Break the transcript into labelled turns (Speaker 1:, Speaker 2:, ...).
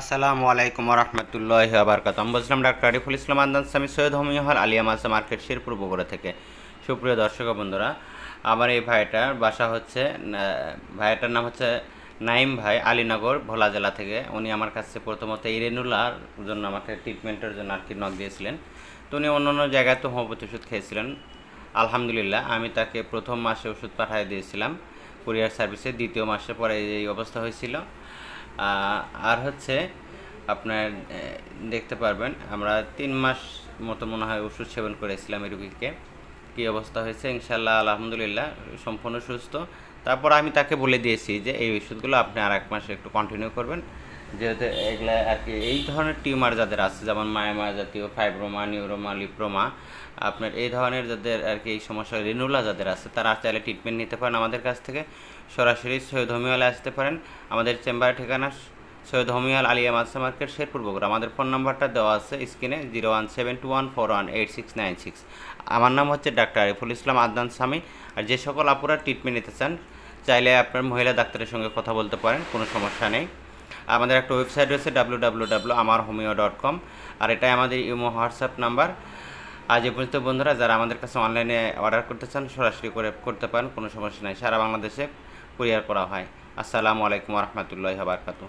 Speaker 1: আসসালামু আলাইকুম রহমতুল্লাহ আবরকাত আমি বলছিলাম ডাক্তার আরিফুল ইসলাম আন্দান সামি সৈয়দ হোমিও হল আলিয়া মাসা মার্কেট শেরপুর বগুড়া থেকে। সুপ্রিয় দর্শক বন্ধুরা, আমার এই ভাইটার বাসা হচ্ছে ভাইটার নাম হচ্ছে নাইম ভাই আলীনগর, ভোলা জেলা থেকে। উনি আমার কাছে প্রথমত এই রেনুলার জন্য আমাকে ট্রিটমেন্টের জন্য আর কি নক দিয়েছিলেন। তো উনি অন্য অন্য জায়গায় তো হোমিওপ্যাথি ওষুধ খেয়েছিলেন। আলহামদুলিল্লাহ, আমি তাকে প্রথম মাসে ওষুধ পাঠিয়ে দিয়েছিলাম। কুরিয়ার সার্ভিসে, দ্বিতীয় মাসে পরে এই অবস্থা হয়েছিল। আর হচ্ছে আপনার দেখতে পারবেন, আমরা তিন মাস মতো মনে হয় ওষুধ সেবন করেছিলাম এই রুগীকে। কী অবস্থা হয়েছে? ইনশাল্লাহ আলহামদুলিল্লাহ, সম্পূর্ণ সুস্থ। তারপর আমি তাকে বলে দিয়েছি যে, এই ওষুধগুলো আপনি আর এক মাসে একটু কন্টিনিউ করবেন। যেহেতু এগুলা আর কি, এই ধরনের টিউমার যাদের আছে, যেমন মায়ামা জাতীয় ফাইব্রোমা নিউরোমা লিপ্রোমা আপনার এই ধরনের যাদের আর কি এই সমস্যা, রেনুলা যাদের আছে, তারা চাইলে ট্রিটমেন্ট নিতে পারেন আমাদের কাছ থেকে। সরাসরি সৈয়দ হোমিওয়ালে আসতে পারেন। আমাদের চেম্বারের ঠিকানা সৈয়দ হোমিয়াল আলিয়া মাসা মার্কেট, শেরপুর বগুড়া। আমাদের ফোন নাম্বারটা দেওয়া আছে স্ক্রিনে, zero one seven two one four one eight six nine six. আমার নাম হচ্ছে ডাক্তার আরিফুল ইসলাম আদনান স্বামী। আর যে সকল আপুরা ট্রিটমেন্ট নিতে চান, চাইলে আপনার মহিলা ডাক্তারের সঙ্গে কথা বলতে পারেন, কোনো সমস্যা নেই। আমাদের একটা ওয়েবসাইট রয়েছে ডাব্লু ডাব্লু ডাব্লু আমার হোমিও ডট কম আর এটাই আমাদের ইমো, হোয়াটসঅ্যাপ নাম্বার। আজ এ পর্যন্ত বন্ধুরা, যারা আমাদের কাছে অনলাইনে অর্ডার করতে চান, সরাসরি করে করতে পারেন, কোনো সমস্যা নেই। সারা বাংলাদেশে কুরিয়ার করা হয়। আসসালামু আলাইকুম রহমতুল্লাহ বারকাতু